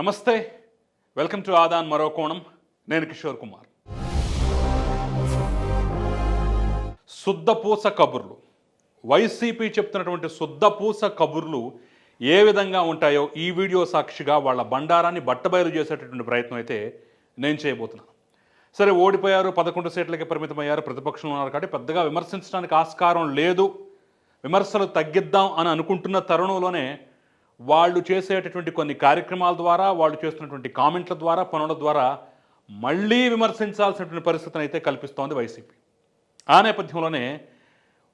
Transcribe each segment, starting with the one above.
నమస్తే. Welcome to Aadan మరో కోణం నేను కిషోర్ కుమార్. శుద్ధపూస కబుర్లు. వైసీపీ చెప్తున్నటువంటి శుద్ధపూస కబుర్లు ఏ విధంగా ఉంటాయో ఈ వీడియో సాక్షిగా వాళ్ళ బండారాన్ని బట్టబయలు చేసేటటువంటి ప్రయత్నం అయితే నేను చేయబోతున్నాను. సరే ఓడిపోయారు పదకొండు సీట్లకి పరిమితమయ్యారు ప్రతిపక్షంలో ఉన్నారు కాబట్టి పెద్దగా విమర్శించడానికి ఆస్కారం లేదు. విమర్శలు తగ్గిద్దాం అని అనుకుంటున్న తరుణంలోనే వాళ్ళు చేసేటటువంటి కొన్ని కార్యక్రమాల ద్వారా వాళ్ళు చేస్తున్నటువంటి కామెంట్ల ద్వారా పనుల ద్వారా మళ్ళీ విమర్శించాల్సినటువంటి పరిస్థితిని అయితే కల్పిస్తోంది వైసీపీ. ఆ నేపథ్యంలోనే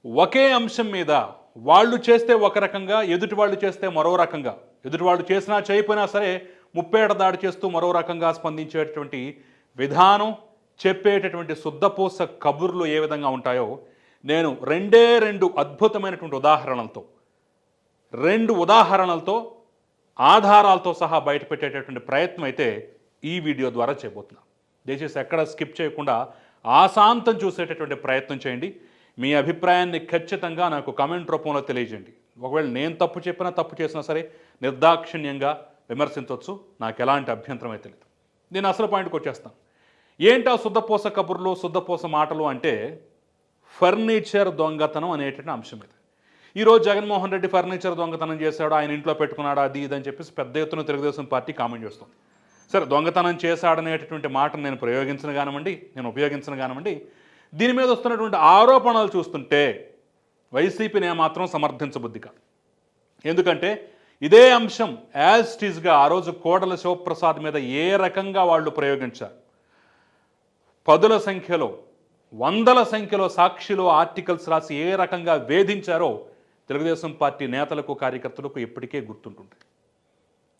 ఒకే అంశం మీద వాళ్ళు చేస్తే ఒక రకంగా ఎదుటి వాళ్ళు చేస్తే మరో రకంగా ఎదుటి వాళ్ళు చేసినా చేయకపోయినా సరే ముప్పేట దాడి చేస్తూ మరో రకంగా స్పందించేటటువంటి విధానం చెప్పేటటువంటి శుద్ధపూస కబుర్లు ఏ విధంగా ఉంటాయో నేను రెండే రెండు అద్భుతమైనటువంటి ఉదాహరణలతో రెండు ఉదాహరణలతో ఆధారాలతో సహా బయటపెట్టేటటువంటి ప్రయత్నం అయితే ఈ వీడియో ద్వారా చేయబోతున్నాం. దయచేసి ఎక్కడ స్కిప్ చేయకుండా ఆశాంతం చూసేటటువంటి ప్రయత్నం చేయండి. మీ అభిప్రాయాన్ని ఖచ్చితంగా నాకు కమెంట్ రూపంలో తెలియజేయండి. ఒకవేళ నేను తప్పు చెప్పినా తప్పు చేసినా సరే నిర్దాక్షిణ్యంగా విమర్శించవచ్చు. నాకు ఎలాంటి అభ్యంతరం అయితే లేదు. నేను అసలు పాయింట్కి వచ్చేస్తాను. ఏంటి ఆ శుద్ధపోస కబుర్లు శుద్ధపోస మాటలు అంటే ఫర్నిచర్ దొంగతనం అనేటువంటి అంశం ఇది. ఈరోజు జగన్మోహన్ రెడ్డి ఫర్నిచర్ దొంగతనం చేశాడు ఆయన ఇంట్లో పెట్టుకున్నాడు అది ఇది అని చెప్పేసి పెద్ద ఎత్తున తెలుగుదేశం పార్టీ కామెంట్ చేస్తుంది. సరే దొంగతనం చేశాడనేటటువంటి మాటను నేను ప్రయోగించను కానివ్వండి నేను ఉపయోగించను కానివ్వండి దీని మీద వస్తున్నటువంటి ఆరోపణలు చూస్తుంటే వైసీపీని ఏమాత్రం సమర్థించబుద్ధి కాదు. ఎందుకంటే ఇదే అంశం యాజ్ టీజ్గా ఆ రోజు కోడల శివప్రసాద్ మీద ఏ రకంగా వాళ్ళు ప్రయోగించారు? పదుల సంఖ్యలో వందల సంఖ్యలో సాక్షిలో ఆర్టికల్స్ రాసి ఏ రకంగా వేధించారో తెలుగుదేశం పార్టీ నేతలకు కార్యకర్తలకు ఇప్పటికే గుర్తుంటుంది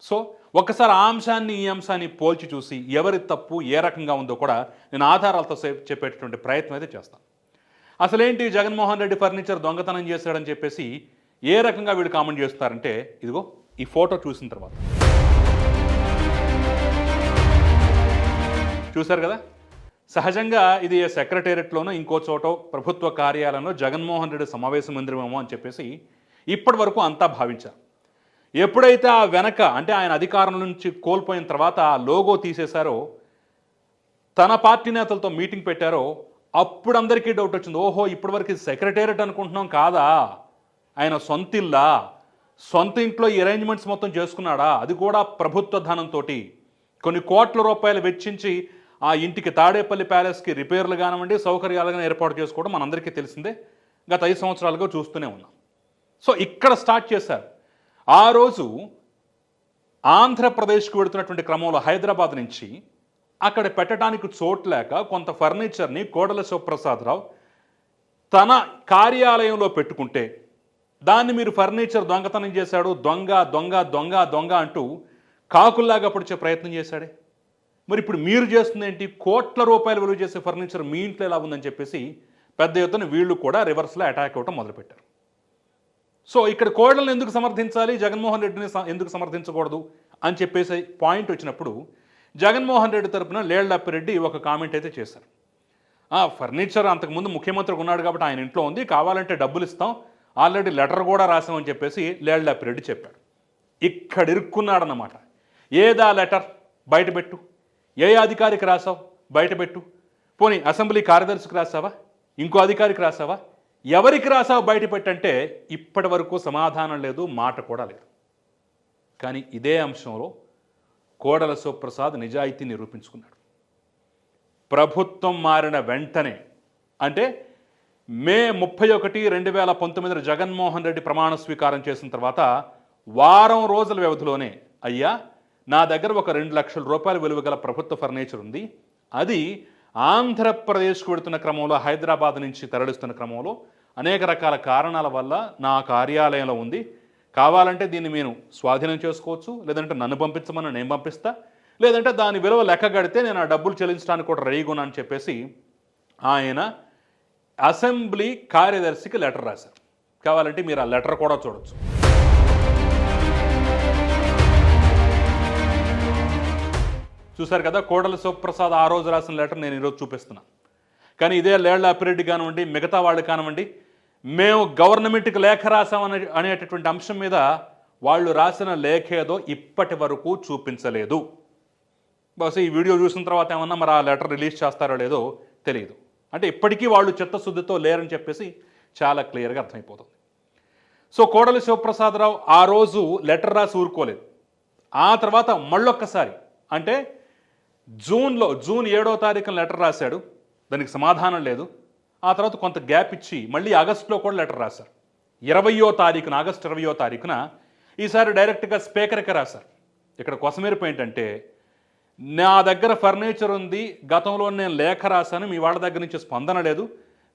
సో ఒకసారి ఆ అంశాన్ని ఈ అంశాన్ని పోల్చి చూసి ఎవరి తప్పు ఏ రకంగా ఉందో కూడా నేను ఆధారాలతో సే- చెప్పేటటువంటి ప్రయత్నం అయితే చేస్తాను. అసలేంటి జగన్మోహన్ రెడ్డి ఫర్నిచర్ దొంగతనం చేశాడని చెప్పేసి ఏ రకంగా వీడు కామెంట్ చేస్తారంటే ఇదిగో ఈ ఫోటో చూసిన తర్వాత. చూశారు కదా? సహజంగా ఇది సెక్రటేరియట్లోనో ఇంకో చోట ప్రభుత్వ కార్యాలయంలో జగన్మోహన్ రెడ్డి సమావేశ మందిరమేమో అని చెప్పేసి ఇప్పటి వరకు అంతా భావించారు. ఎప్పుడైతే ఆ వెనక అంటే ఆయన అధికారం నుంచి కోల్పోయిన తర్వాత ఆ లోగో తీసేశారో తన పార్టీ నేతలతో మీటింగ్ పెట్టారో అప్పుడు అందరికీ డౌట్ వచ్చింది. ఓహో ఇప్పటివరకు ఇది సెక్రటేరియట్ అనుకుంటున్నాం కాదా? ఆయన సొంత ఇల్లా? సొంత ఇంట్లో ఈ అరేంజ్మెంట్స్ మొత్తం చేసుకున్నాడా? అది కూడా ప్రభుత్వ ధనంతో కొన్ని కోట్ల రూపాయలు వెచ్చించి ఆ ఇంటికి తాడేపల్లి ప్యాలెస్కి రిపేర్లు కానివ్వండి సౌకర్యాలుగా ఏర్పాటు చేసుకోవడం మనందరికీ తెలిసిందే. గత ఐదు సంవత్సరాలుగా చూస్తూనే ఉన్నాం. సో ఇక్కడ స్టార్ట్ చేశారు. ఆ రోజు ఆంధ్రప్రదేశ్కు వెడుతున్నటువంటి క్రమంలో హైదరాబాద్ నుంచి అక్కడ పెట్టడానికి చోటు లేక కొంత ఫర్నిచర్ని కోడల శివప్రసాదరావు తన కార్యాలయంలో పెట్టుకుంటే దాన్ని మీరు ఫర్నిచర్ దొంగతనం చేశాడు దొంగ దొంగ దొంగ దొంగ అంటూ కాకుల్లాగా పొడిచే ప్రయత్నం చేశాడే. మరి ఇప్పుడు మీరు చేస్తుంది ఏంటి కోట్ల రూపాయలు విలువ చేసే ఫర్నిచర్ మీ ఇంట్లో ఎలా ఉందని చెప్పేసి పెద్ద ఎత్తున వీళ్ళు కూడా రివర్స్లో అటాక్ అవ్వటం మొదలుపెట్టారు. సో ఇక్కడ కోడలను ఎందుకు సమర్థించాలి? జగన్మోహన్ రెడ్డిని ఎందుకు సమర్థించకూడదు? అని చెప్పేసి పాయింట్ వచ్చినప్పుడు జగన్మోహన్ రెడ్డి తరపున లేళ్ళప్పిరెడ్డి ఒక కామెంట్ అయితే చేశారు. ఆ ఫర్నిచర్ అంతకుముందు ముఖ్యమంత్రి ఉన్నాడు కాబట్టి ఆయన ఇంట్లో ఉంది కావాలంటే డబ్బులు ఇస్తాం ఆల్రెడీ లెటర్ కూడా రాసామని చెప్పేసి లేళ్ళప్పిరెడ్డి చెప్పాడు. ఇక్కడ ఇరుక్కున్నాడన్నమాట ఏదా లెటర్? బయటపెట్టు ఏ అధికారికి రాసావు? బయటపెట్టు పోనీ అసెంబ్లీ కార్యదర్శికి రాసావా? ఇంకో అధికారికి రాసావా? ఎవరికి రాసావు బయటపెట్టంటే ఇప్పటి వరకు సమాధానం లేదు మాట కూడా లేదు. కానీ ఇదే అంశంలో కోడల శివప్రసాద్ నిజాయితీ నిరూపించుకున్నాడు. ప్రభుత్వం మారిన వెంటనే అంటే మే ముప్పై ఒకటి రెండు వేల పంతొమ్మిదిన జగన్మోహన్ రెడ్డి ప్రమాణ స్వీకారం చేసిన తర్వాత వారం రోజుల వ్యవధిలోనే అయ్యా నా దగ్గర ఒక రెండు లక్షల రూపాయల విలువ గల ప్రభుత్వ ఫర్నిచర్ ఉంది. అది ఆంధ్రప్రదేశ్కు వెళుతున్న క్రమంలో హైదరాబాద్ నుంచి తరలిస్తున్న క్రమంలో అనేక రకాల కారణాల వల్ల నా కార్యాలయంలో ఉంది. కావాలంటే దీన్ని నేను స్వాధీనం చేసుకోవచ్చు. లేదంటే నన్ను పంపించమని నేను పంపిస్తా. లేదంటే దాని విలువ లెక్క గడితే నేను ఆ డబ్బులు చెల్లించడానికి కూడా రెడీగా అని చెప్పేసి ఆయన అసెంబ్లీ కార్యదర్శికి లెటర్ రాశారు. కావాలంటే మీరు ఆ లెటర్ కూడా చూడొచ్చు. చూశారు కదా కోడల శివప్రసాద్ ఆ రోజు రాసిన లెటర్ నేను ఈరోజు చూపిస్తున్నాను కానీ ఇదే లేళ్ళ అప్పిరెడ్డి కానివ్వండి మిగతా వాళ్ళు కానివ్వండి మేము గవర్నమెంట్కి లేఖ రాసామనే అనేటటువంటి అంశం మీద వాళ్ళు రాసిన లేఖ ఏదో ఇప్పటి వరకు చూపించలేదు. బహుశా ఈ వీడియో చూసిన తర్వాత ఏమన్నా మరి ఆ లెటర్ రిలీజ్ చేస్తారో లేదో తెలియదు అంటే ఇప్పటికీ వాళ్ళు చిత్తశుద్ధితో లేరని చెప్పేసి చాలా క్లియర్గా అర్థమైపోతుంది. సో కోడలి శివప్రసాదరావు ఆ రోజు లెటర్ రాసి ఊరుకోలేదు. ఆ తర్వాత మళ్ళొక్కసారి అంటే జూన్లో జూన్ ఏడో తారీఖున లెటర్ రాశాడు. దానికి సమాధానం లేదు. ఆ తర్వాత కొంత గ్యాప్ ఇచ్చి మళ్ళీ ఆగస్టులో కూడా లెటర్ రాశారు. ఇరవయో తారీఖున ఆగస్టు ఇరవయో తారీఖున ఈసారి డైరెక్ట్గా స్పీకర్కి రాశారు. ఇక్కడ కొసమేరుపు ఏంటంటే నా దగ్గర ఫర్నిచర్ ఉంది గతంలో నేను లేఖ రాశాను మీ వాళ్ళ దగ్గర నుంచి స్పందన లేదు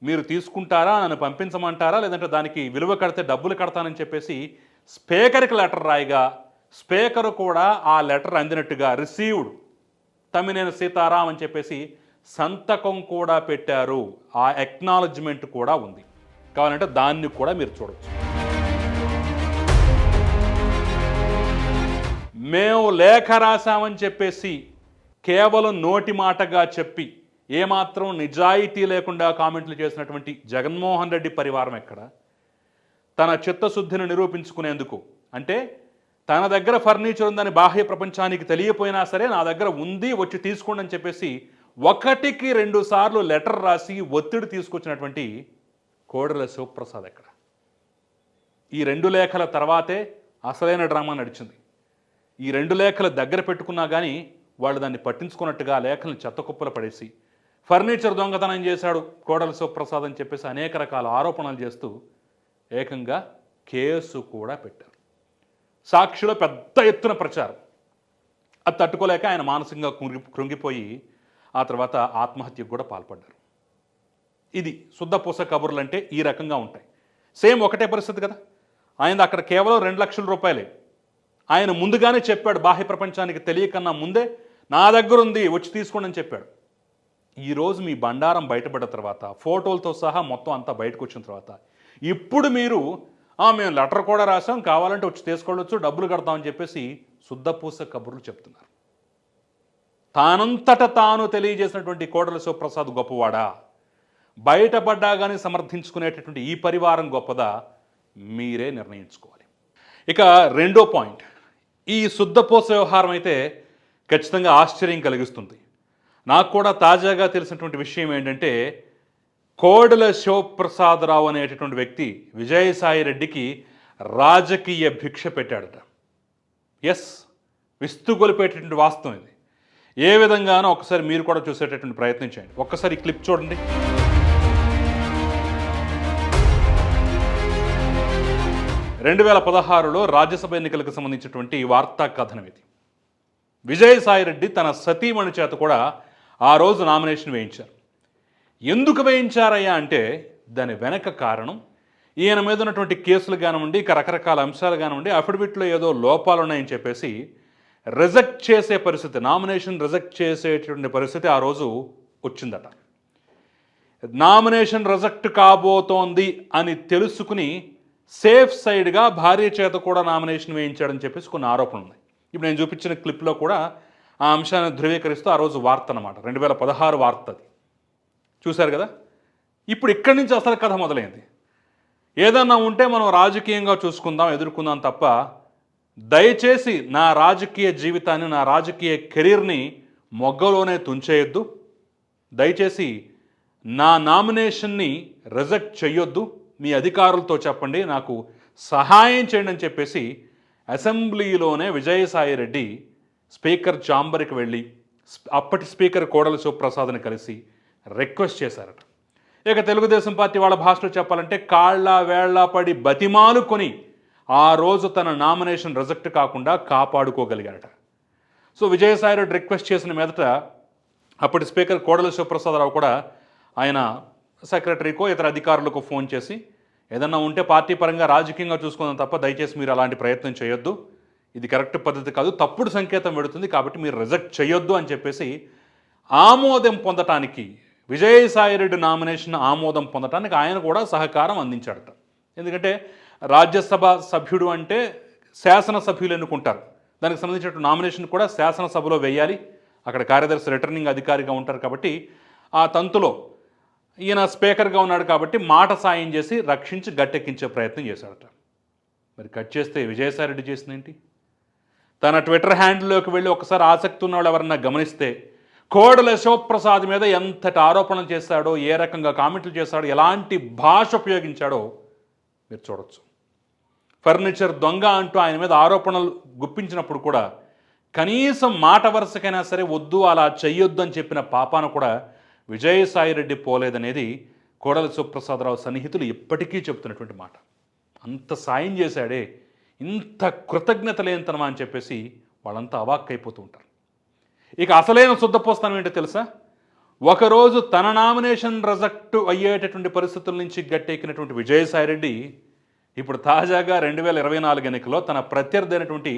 మీరు తీసుకుంటారా నన్ను పంపించమంటారా లేదంటే దానికి విలువ కడితే డబ్బులు కడతానని చెప్పేసి స్పీకర్కి లెటర్ రాయగా స్పీకర్ కూడా ఆ లెటర్ అందినట్టుగా రిసీవ్డ్ తమ్మినేని సీతారాం అని చెప్పేసి సంతకం కూడా పెట్టారు. ఆ ఎక్నాలజ్మెంట్ కూడా ఉంది. కావాలంటే దాన్ని కూడా మీరు చూడొచ్చు. మేము లేఖ రాశామని చెప్పేసి కేవలం నోటి మాటగా చెప్పి ఏమాత్రం నిజాయితీ లేకుండా కామెంట్లు చేసినటువంటి జగన్మోహన్ రెడ్డి పరివారం ఎక్కడ? తన చిత్తశుద్ధిని నిరూపించుకునేందుకు. అంటే తన దగ్గర ఫర్నిచర్ ఉందని బాహ్య ప్రపంచానికి తెలియపోయినా సరే నా దగ్గర ఉంది వచ్చి తీసుకోండి అని చెప్పేసి ఒకటికి రెండు సార్లు లెటర్ రాసి ఒత్తిడి తీసుకొచ్చినటువంటి కోడెల శివప్రసాద్ ఎక్కడ? ఈ రెండు లేఖల తర్వాతే అసలైన డ్రామా నడిచింది. ఈ రెండు లేఖలు దగ్గర పెట్టుకున్నా కానీ వాళ్ళు దాన్ని పట్టించుకున్నట్టుగా లేఖలను చెత్తకుప్పలు పడేసి ఫర్నిచర్ దొంగతనం చేశాడు కోడల శివప్రసాద్ అని చెప్పేసి అనేక రకాల ఆరోపణలు చేస్తూ ఏకంగా కేసు కూడా పెట్టారు. సాక్షిలో పెద్ద ఎత్తున ప్రచారం. అది తట్టుకోలేక ఆయన మానసికంగా కృంగి కృంగిపోయి ఆ తర్వాత ఆత్మహత్యకు కూడా పాల్పడ్డారు. ఇది శుద్ధపూస కబుర్లు అంటే ఈ రకంగా ఉంటాయి. సేమ్ ఒకటే పరిస్థితి కదా? ఆయన అక్కడ కేవలం రెండు లక్షల రూపాయలే. ఆయన ముందుగానే చెప్పాడు బాహ్య ప్రపంచానికి తెలియకన్నా ముందే నా దగ్గర ఉంది వచ్చి తీసుకోండి అని చెప్పాడు. ఈరోజు మీ బండారం బయటపడ్డ తర్వాత ఫోటోలతో సహా మొత్తం అంతా బయటకు వచ్చిన తర్వాత ఇప్పుడు మీరు మేము లెటర్ కూడా రాసాం కావాలంటే వచ్చి తీసుకోవచ్చు డబ్బులు కడతామని చెప్పేసి శుద్ధపూస కబుర్లు చెప్తున్నారు. తానంతట తాను తెలియజేసినటువంటి కోడల శివప్రసాద్ గొప్పవాడా? బయటపడ్డా కానీ సమర్థించుకునేటటువంటి ఈ పరివారం గొప్పదా? మీరే నిర్ణయించుకోవాలి. ఇక రెండో పాయింట్. ఈ శుద్ధపోస వ్యవహారం అయితే ఖచ్చితంగా ఆశ్చర్యం కలిగిస్తుంది. నాకు కూడా తాజాగా తెలిసినటువంటి విషయం ఏంటంటే కోడెల శివప్రసాదరావు అనేటటువంటి వ్యక్తి విజయసాయి రెడ్డికి రాజకీయ భిక్ష పెట్టాడట. ఎస్ విస్తుగొలిపేటటువంటి వాస్తవం ఇది. ఏ విధంగానో ఒకసారి మీరు కూడా చూసేటటువంటి ప్రయత్నం చేయండి. ఒక్కసారి క్లిప్ చూడండి. రెండు వేల పదహారులో రాజ్యసభ ఎన్నికలకు సంబంధించినటువంటి వార్తా కథనం ఇది విజయసాయిరెడ్డి తన సతీమణి చేత కూడా ఆ రోజు నామినేషన్ వేయించారు. ఎందుకు వేయించారయ్యా అంటే దాని వెనక కారణం ఈయన మీద ఉన్నటువంటి కేసులు కానివ్వండి ఇక రకరకాల అంశాలు కానివ్వండి అఫిడవిట్లో ఏదో లోపాలు ఉన్నాయని చెప్పేసి రిజెక్ట్ చేసే పరిస్థితి నామినేషన్ రిజెక్ట్ చేసేటువంటి పరిస్థితి ఆ రోజు వచ్చిందట. నామినేషన్ రిజెక్ట్ కాబోతోంది అని తెలుసుకుని సేఫ్ సైడ్గా భార్య చేత కూడా నామినేషన్ వేయించాడని చెప్పేసి కొన్ని ఆరోపణలు ఉన్నాయి. ఇప్పుడు నేను చూపించిన క్లిప్లో కూడా ఆ అంశాన్ని ధృవీకరిస్తూ ఆ రోజు వార్త అనమాట రెండు వేల పదహారు వార్త అది. చూశారు కదా? ఇప్పుడు ఇక్కడి నుంచి అసలు కథ మొదలైంది. ఏదన్నా ఉంటే మనం రాజకీయంగా చూసుకుందాం ఎదుర్కొందాం తప్ప దయచేసి నా రాజకీయ జీవితాన్ని నా రాజకీయ కెరీర్ని మొగ్గలోనే తుంచేయొద్దు. దయచేసి నా నామినేషన్ని రిజెక్ట్ చేయొద్దు మీ అధికారులతో చెప్పండి నాకు సహాయం చేయండి అని చెప్పేసి అసెంబ్లీలోనే విజయసాయి రెడ్డి స్పీకర్ చాంబర్కి వెళ్ళి అప్పటి స్పీకర్ కోడల శివప్రసాద్ని కలిసి రిక్వెస్ట్ చేశారట. ఇక తెలుగుదేశం పార్టీ వాళ్ళ భాషలో చెప్పాలంటే కాళ్ళ వేళ్ళ పడి బతిమాలుకొని ఆ రోజు తన నామినేషన్ రిజెక్ట్ కాకుండా కాపాడుకోగలిగారట. సో విజయసాయిరెడ్డి రిక్వెస్ట్ చేసిన మీదట అప్పటి స్పీకర్ కోడల శివప్రసాదరావు కూడా ఆయన సెక్రటరీకో ఇతర అధికారులకు ఫోన్ చేసి ఏదన్నా ఉంటే పార్టీ పరంగా రాజకీయంగా చూసుకుందాం తప్ప దయచేసి మీరు అలాంటి ప్రయత్నం చేయొద్దు. ఇది కరెక్ట్ పద్ధతి కాదు. తప్పుడు సంకేతం పెడుతుంది కాబట్టి మీరు రిజెక్ట్ చేయొద్దు అని చెప్పేసి ఆమోదం పొందటానికి విజయసాయిరెడ్డి నామినేషన్ ఆమోదం పొందటానికి ఆయన కూడా సహకారం అందించాడట. ఎందుకంటే రాజ్యసభ సభ్యుడు అంటే శాసనసభ్యులు ఎన్నుకుంటారు. దానికి సంబంధించిన నామినేషన్ కూడా శాసనసభలో వేయాలి. అక్కడ కార్యదర్శి రిటర్నింగ్ అధికారిగా ఉంటారు కాబట్టి ఆ తంతులో ఈయన స్పీకర్గా ఉన్నాడు కాబట్టి మాట సాయం చేసి రక్షించి గట్టెక్కించే ప్రయత్నం చేశాడట. మరి కట్ చేస్తే విజయసాయిరెడ్డి చేసిందేంటి? తన ట్విట్టర్ హ్యాండిల్లోకి వెళ్ళి ఒకసారి ఆసక్తి ఉన్నవాళ్ళు ఎవరన్నా గమనిస్తే కోడల శివప్రసాద్ మీద ఎంతటి ఆరోపణలు చేశాడో ఏ రకంగా కామెంట్లు చేశాడో ఎలాంటి భాష ఉపయోగించాడో మీరు చూడొచ్చు. ఫర్నిచర్ దొంగ అంటూ ఆయన మీద ఆరోపణలు గుప్పించినప్పుడు కూడా కనీసం మాట వరుసకైనా సరే వద్దు అలా చెయ్యొద్దు అని చెప్పిన పాపాన కూడా విజయసాయిరెడ్డి పోలేదనేది కోడల శివప్రసాదరావు సన్నిహితులు ఇప్పటికీ చెబుతున్నటువంటి మాట. అంత సాయం చేశాడే ఇంత కృతజ్ఞత లేనితనమా అని చెప్పేసి వాళ్ళంతా అవాక్కైపోతూ ఉంటారు. ఇక అసలైన శుద్ధపోస్తానం ఏంటో తెలుసా? ఒకరోజు తన నామినేషన్ రిజెక్ట్ అయ్యేటటువంటి పరిస్థితుల నుంచి గట్టెక్కినటువంటి విజయసాయిరెడ్డి ఇప్పుడు తాజాగా రెండు వేల ఇరవై నాలుగు ఎన్నికలో తన ప్రత్యర్థి అయినటువంటి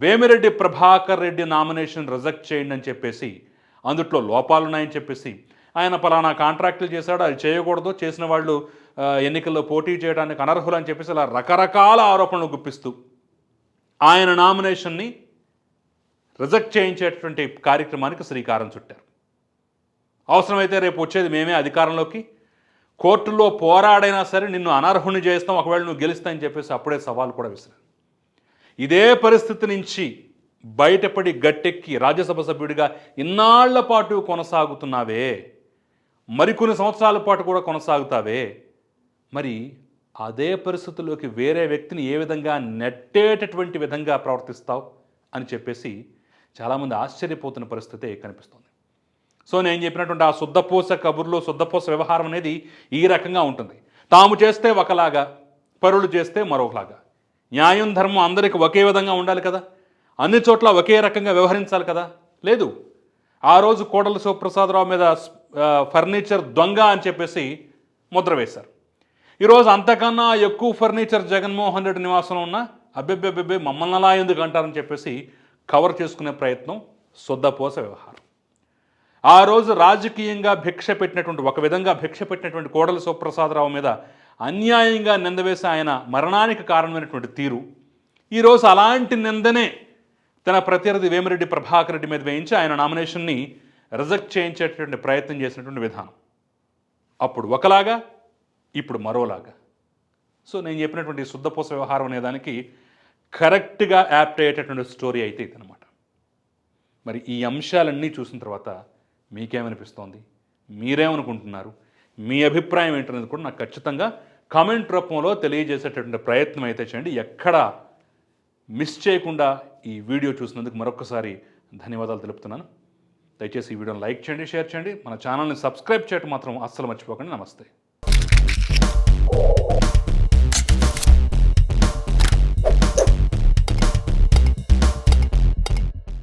వేమిరెడ్డి ప్రభాకర్ రెడ్డి నామినేషన్ రిజెక్ట్ చేయండి అని చెప్పేసి అందుట్లో లోపాలున్నాయని చెప్పేసి ఆయన పలానా కాంట్రాక్టులు చేశాడు అది చేయకూడదు చేసిన వాళ్ళు ఎన్నికల్లో పోటీ చేయడానికి అనర్హులు అని చెప్పేసి అలా రకరకాల ఆరోపణలు గుప్పిస్తూ ఆయన నామినేషన్ని రిజెక్ట్ చేయించేటటువంటి కార్యక్రమానికి శ్రీకారం చుట్టారు. అవసరమైతే రేపు వచ్చేది మేమే అధికారంలోకి. కోర్టులో పోరాడైనా సరే నిన్ను అనర్హుని చేస్తాం ఒకవేళ నువ్వు గెలుస్తాయని చెప్పేసి అప్పుడే సవాల్ కూడా విసిరారు ఇదే పరిస్థితి నుంచి బయటపడి గట్టెక్కి రాజ్యసభ సభ్యుడిగా ఇన్నాళ్ళ పాటు కొనసాగుతున్నావే. మరికొన్ని సంవత్సరాల పాటు కూడా కొనసాగుతావే. మరి అదే పరిస్థితుల్లోకి వేరే వ్యక్తిని ఏ విధంగా నెట్టేటటువంటి విధంగా ప్రవర్తిస్తావు అని చెప్పేసి చాలామంది ఆశ్చర్యపోతున్న పరిస్థితే కనిపిస్తుంది. సో నేను చెప్పినటువంటి ఆ శుద్ధపూస కబుర్లు శుద్ధపూస వ్యవహారం అనేది ఈ రకంగా ఉంటుంది. తాము చేస్తే ఒకలాగా పరులు చేస్తే మరొకలాగా. న్యాయం ధర్మం అందరికీ ఒకే విధంగా ఉండాలి కదా? అన్ని చోట్ల ఒకే రకంగా వ్యవహరించాలి కదా? లేదు. ఆ రోజు కోడల శివప్రసాదరావు మీద ఫర్నిచర్ దొంగ అని చెప్పేసి ముద్ర వేశారు. ఈరోజు అంతకన్నా ఎక్కువ ఫర్నిచర్ జగన్మోహన్ రెడ్డి నివాసంలో ఉన్న అబ్బెబ్బెబ్బెబ్బే మమ్మల్ని అలా ఎందుకు అంటారని చెప్పేసి కవర్ చేసుకునే ప్రయత్నం సొద్దపోస వ్యవహారం. ఆ రోజు రాజకీయంగా భిక్ష పెట్టినటువంటి ఒక విధంగా భిక్ష పెట్టినటువంటి కోడల సుప్రసాదరావు మీద అన్యాయంగా నిందవేసి ఆయన మరణానికి కారణమైనటువంటి తీరు. ఈరోజు అలాంటి నిందనే తన ప్రత్యర్థి వేమిరెడ్డి ప్రభాకర్ రెడ్డి మీద వేయించి ఆయన నామినేషన్ని రిజెక్ట్ చేయించేటటువంటి ప్రయత్నం చేసినటువంటి విధానం. అప్పుడు ఒకలాగా ఇప్పుడు మరోలాగా. సో నేను చెప్పినటువంటి శుద్ధపూస వ్యవహారం అనేదానికి కరెక్ట్గా యాప్ట్ అయ్యేటటువంటి స్టోరీ అయితే ఇదనమాట మరి ఈ అంశాలన్నీ చూసిన తర్వాత మీకేమనిపిస్తోంది? మీరేమనుకుంటున్నారు? మీ అభిప్రాయం ఏంటనేది కూడా నాకు ఖచ్చితంగా కామెంట్ రూపంలో తెలియజేసేటటువంటి ప్రయత్నం అయితే చేయండి. ఎక్కడ మిస్ చేయకుండా ఈ వీడియో చూసినందుకు మరొకసారి ధన్యవాదాలు తెలుపుతున్నాను. దయచేసి ఈ వీడియోని లైక్ చేయండి షేర్ చేయండి. మన ఛానల్ని సబ్స్క్రైబ్ చేయడం మాత్రం అస్సలు మర్చిపోకండి. నమస్తే.